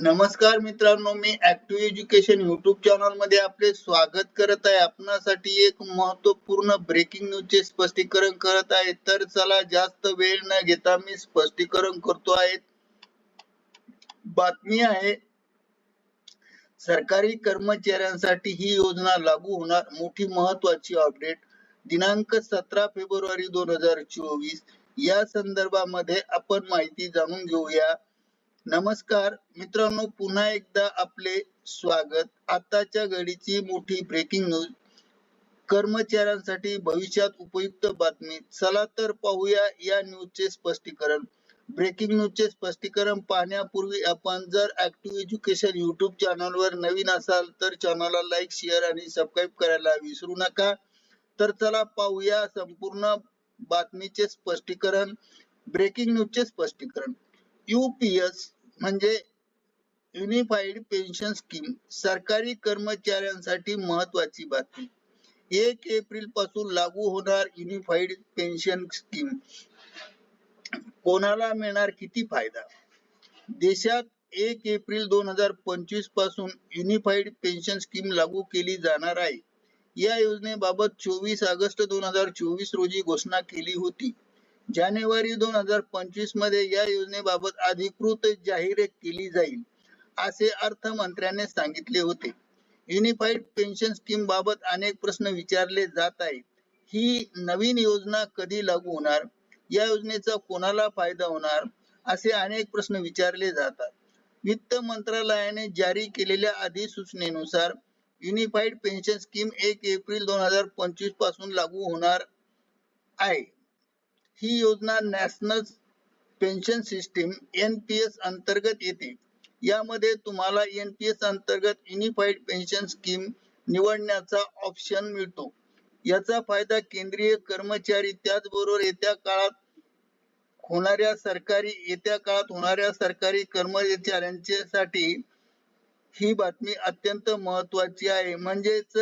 नमस्कार मित्रांनो मी ऍक्टिव्ह एज्युकेशन युट्यूब चॅनलमध्ये आपले स्वागत करत आहे. आपणासाठी एक महत्त्वपूर्ण ब्रेकिंग न्यूज चे स्पष्टीकरण करत आहे. तर चला जास्त वेळ न घेता मी स्पष्टीकरण करतो आहे. बातमी आहे सरकारी कर्मचाऱ्यांसाठी ही योजना लागू होणार. मोठी महत्वाची अपडेट दिनांक सतरा फेब्रुवारी दोन हजार चोवीस. या संदर्भामध्ये आपण माहिती जाणून घेऊया. नमस्कार. मित्रांनो पुन्हा एकदा आपले स्वागत. आताच्या घडीची मोठी ब्रेकिंग न्यूज कर्मचाऱ्यांसाठी भविष्यात उपयुक्त बातमी. चला तर पाहूया या न्यूजचे स्पष्टीकरण. ब्रेकिंग न्यूजचे स्पष्टीकरण पाहण्यापूर्वी आपण जर ऍक्टिव्ह एज्युकेशन युट्यूब चॅनलवर नवीन असाल तर चॅनलला लाईक शेअर आणि सबस्क्राईब करायला विसरू नका. तर चला पाहूया संपूर्ण बातमीचे स्पष्टीकरण. ब्रेकिंग न्यूजचे स्पष्टीकरण. यूपीएस म्हणजे युनिफाईड पेन्शन स्कीम सरकारी कर्मचाऱ्यांसाठी महत्वाची बातमी. एक एप्रिलपासून लागू होणार युनिफाईड पेन्शन स्कीम कोणाला मिळणार किती फायदा? देशात एक एप्रिल दोन हजार पंचवीसपासून युनिफाईड पेन्शन स्कीम लागू केली जाणार आहे. या योजनेबाबत चोवीस ऑगस्ट दोन हजार चोवीस रोजी घोषणा केली होती. जानेवारी दोन हजार पंचवीसमध्ये या योजनेबाबत अधिकृत जाहीर केली जाईल असे अर्थमंत्र्याने सांगितले होते. युनिफाईड पेन्शन स्कीम बाबत अनेक प्रश्न विचारले जात आहेत. ही नवीन योजना कधी लागू होणार? या योजनेचा कोणाला फायदा होणार? असे अनेक प्रश्न विचारले जातात. वित्त मंत्रालयाने जारी केलेल्या अधिसूचनेनुसार युनिफाईड पेन्शन स्कीम एक एप्रिल दोन हजार पंचवीसपासून लागू होणार आहे. ही योजना नॅशनल पेन्शन सिस्टीम एनपीएस अंतर्गत येते. यामध्ये तुम्हाला एनपीएस अंतर्गत युनिफाईड पेन्शन स्कीम निवडण्याचा ऑप्शन मिळतो. याचा फायदा केंद्रीय कर्मचारी त्याचबरोबर येत्या काळात होणाऱ्या सरकारी येत्या काळात होणाऱ्या सरकारी कर्मचाऱ्यांच्यासाठी ही बातमी अत्यंत महत्वाची आहे. म्हणजेच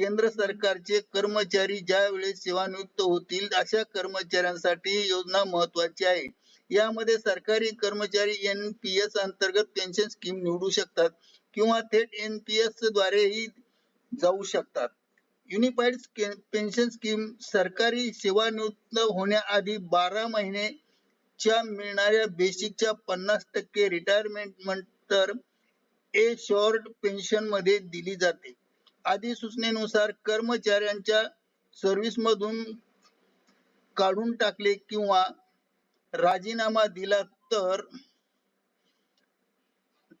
केंद्र सरकारचे कर्मचारी ज्या वेळेस सेवानिवृत्त होतील अशा कर्मचाऱ्यांसाठी योजना महत्वाची आहे. यामध्ये सरकारी कर्मचारी एनपीएस अंतर्गत पेन्शन स्कीम निवडू शकतात किंवा थेट एनपीएस द्वारेही जाऊ शकतात. युनिफाईड पेन्शन स्कीम सरकारी सेवानिवृत्त होण्याआधी बारा महिन्याच्या मिळणाऱ्या बेसिकच्या पन्नास टक्के रिटायरमेंट नंतर ए शॉर्ट पेन्शनमध्ये दिली जाते. अधिसूचनेनुसार कर्मचाऱ्यांच्या सर्व्हिस मधून काढून टाकले किंवा राजीनामा दिला तर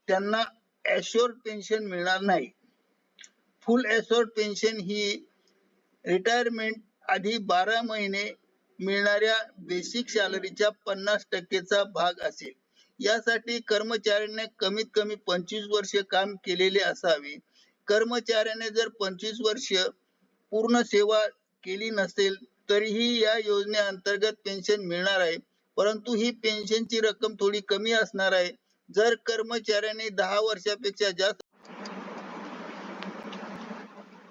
त्यांना ऍश्योर्ड पेन्शन मिळणार नाही. फुल ऍश्योर्ड पेन्शन ही रिटायरमेंट आधी बारा महिने मिळणाऱ्या बेसिक सॅलरीच्या पन्नास टक्केचा भाग असेल. यासाठी कर्मचाऱ्यांनी कमीत कमी पंचवीस वर्ष काम केलेले असावे. कर्मचाऱ्याने जर पंचवीस वर्ष पूर्ण सेवा केली नसेल तरीही या योजनेअंतर्गत पेन्शन मिळणार आहे. परंतु ही पेन्शनची रक्कम थोडी कमी असणार आहे. जर कर्मचाऱ्याने दहा वर्षापेक्षा जास्त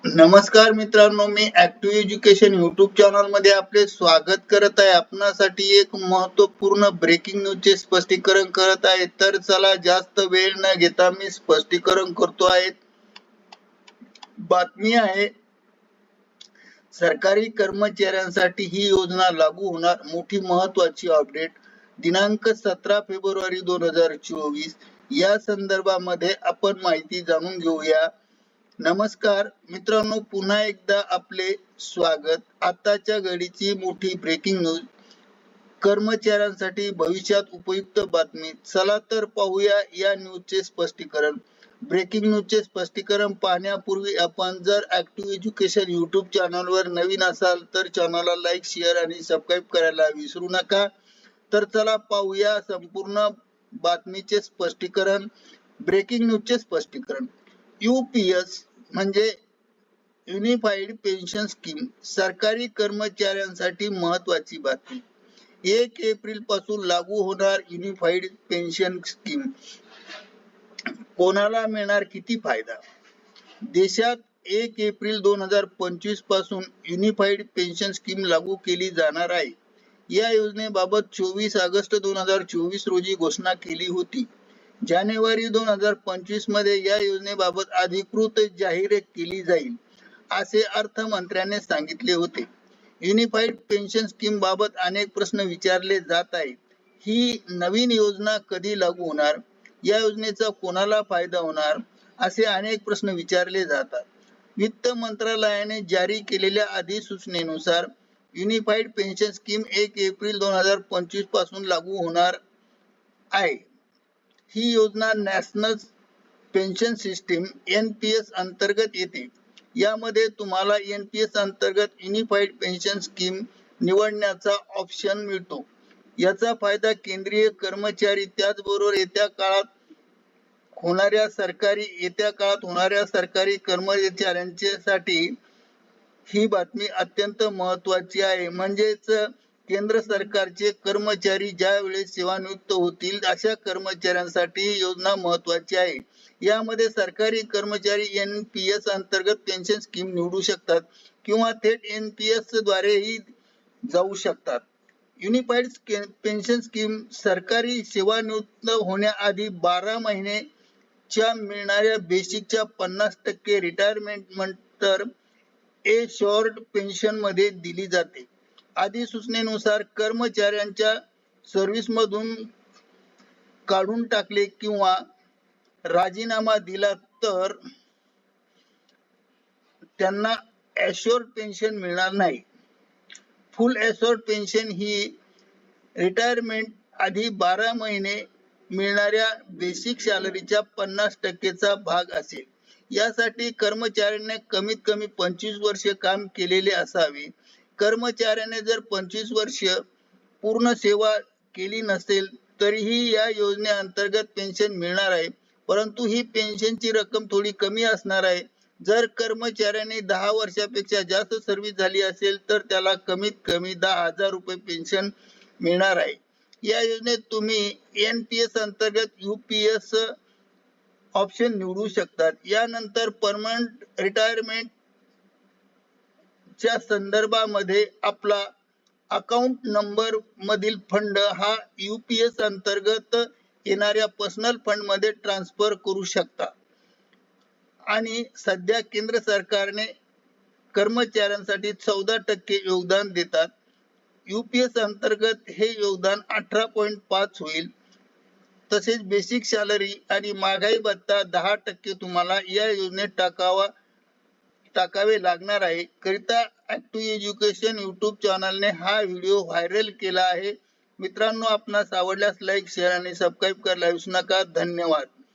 नमस्कार मित्रांनो मी ऍक्टिव्ह एज्युकेशन युट्यूब चॅनलमध्ये आपले स्वागत करत आहे. आपणासाठी एक महत्त्वपूर्ण ब्रेकिंग न्यूज चे स्पष्टीकरण करत आहे. तर चला जास्त वेळ न घेता मी स्पष्टीकरण करतो आहे. बातमी आहे सरकारी कर्मचाऱ्यांसाठी ही योजना लागू होणार. मोठी महत्वाची अपडेट दिनांक सतरा फेब्रुवारी दोन हजार चोवीस. या संदर्भामध्ये आपण माहिती जाणून घेऊया. नमस्कार मित्रांनो पुन्हा एकदा आपले स्वागत. आताच्या घडीची मोठी ब्रेकिंग न्यूज कर्मचाऱ्यांसाठी भविष्यात उपयुक्त बातमी. चला तर पाहूया या न्यूजचे स्पष्टीकरण. ब्रेकिंग न्यूजचे स्पष्टीकरण पाहण्यापूर्वी आपण जर ऍक्टिव्ह एज्युकेशन युट्यूब चॅनलवर नवीन असाल तर चॅनलला लाईक शेअर आणि सबस्क्राईब करायला विसरू नका. तर चला पाहूया संपूर्ण बातमीचे स्पष्टीकरण. ब्रेकिंग न्यूजचे स्पष्टीकरण. युपीएस म्हणजे युनिफाईड पेन्शन स्कीम सरकारी कर्मचाऱ्यांसाठी महत्वाची बातमी. एक एप्रिलपासून लागू होणार युनिफाईड पेन्शन स्कीम कोणाला मिळणार किती फायदा? देशात एक एप्रिल दोन हजार पंचवीसपासून युनिफाईड पेन्शन स्कीम लागू केली जाणार आहे. या योजनेबाबत चोवीस ऑगस्ट दोन हजार चोवीस रोजी घोषणा केली होती. जानेवारी दोन हजार पंचवीसमध्ये या योजनेबाबत अधिकृत जाहीर केली जाईल असे अर्थमंत्र्याने सांगितले होते. युनिफाईड पेन्शन स्कीम बाबत अनेक प्रश्न विचारले जात आहेत. ही नवीन योजना कधी लागू होणार? या योजनेचा कोणाला फायदा होणार? असे अनेक प्रश्न विचारले जातात. वित्त मंत्रालयाने जारी केलेल्या अधिसूचनेनुसार युनिफाईड पेन्शन स्कीम एक एप्रिल दोन हजार पंचवीसपासून लागू होणार आहे. ही योजना नॅशनल पेन्शन सिस्टीम एनपीएस अंतर्गत येते. यामध्ये तुम्हाला एनपीएस अंतर्गत युनिफाईड पेन्शन स्कीम निवडण्याचा ऑप्शन मिळतो. याचा फायदा केंद्रीय कर्मचारी त्याचबरोबर येत्या काळात होणाऱ्या सरकारी येत्या काळात होणाऱ्या सरकारी कर्मचाऱ्यांच्यासाठी ही बातमी अत्यंत महत्वाची आहे. म्हणजेच केंद्र सरकारचे कर्मचारी ज्या वेळेस सेवानिवृत्त होतील अशा कर्मचाऱ्यांसाठी योजना महत्वाची आहे. यामध्ये सरकारी कर्मचारी एन पी एस अंतर्गत पेन्शन स्कीम निवडू शकतात किंवा थेट एन पी एस द्वारेही जाऊ शकतात. युनिफाईड पेन्शन स्कीम सरकारी सेवानिवृत्त होण्याआधी बारा महिने च्या मिळणाऱ्या बेसिकच्या पन्नास टक्के रिटायरमेंट नंतर ए शॉर्ट पेन्शनमध्ये दिली जाते. अधिसूचनेनुसार कर्मचाऱ्यांच्या सर्व्हिस मधून काढून टाकले किंवा राजीनामा दिला तर त्यांना ॲश्योर्ड पेन्शन मिळणार नाही. फुल ॲश्योर्ड पेन्शन ही रिटायरमेंट आधी बारा महिने मिळणाऱ्या बेसिक सॅलरीच्या पन्नास टक्केचा भाग असेल. यासाठी कर्मचाऱ्याने कमीत कमी पंचवीस वर्ष काम केलेले असावे. कर्मचाऱ्याने जर पंचवीस वर्ष पूर्ण सेवा केली नसेल तरीही या योजनेअंतर्गत पेन्शन मिळणार आहे. परंतु ही पेन्शनची रक्कम थोडी कमी असणार आहे. जर कर्मचाऱ्याने दहा वर्षापेक्षा जास्त सर्व्हिस झाली असेल तर त्याला कमीत कमी दहा हजार रुपये पेन्शन मिळणार आहे. या योजनेत तुम्ही एन पी एस अंतर्गत युपीएस ऑप्शन निवडू शकतात. यानंतर परमनंट रिटायरमेंट च्या संदर्भामध्ये आपला अकाउंट नंबर मधील फंड हा युपीएस अंतर्गत येणाऱ्या पर्सनल फंडमध्ये ट्रान्सफर करू शकता. आणि सध्या केंद्र सरकारने कर्मचाऱ्यांसाठी चौदा टक्के योगदान देतात. युपीएस अंतर्गत हे योगदान अठरा पॉईंट पाच होईल. तसेच बेसिक सॅलरी आणि महागाई भत्ता दहा टक्के तुम्हाला या योजनेत टाकावा टाकावे लागणार आहे. करिता ऍक्टिव्ह एज्युकेशन युट्यूब चॅनलने हा व्हिडिओ व्हायरल केला आहे. मित्रांनो आपणास आवडल्यास लाईक शेअर आणि सबस्क्राईब करायला विसरू नका. धन्यवाद.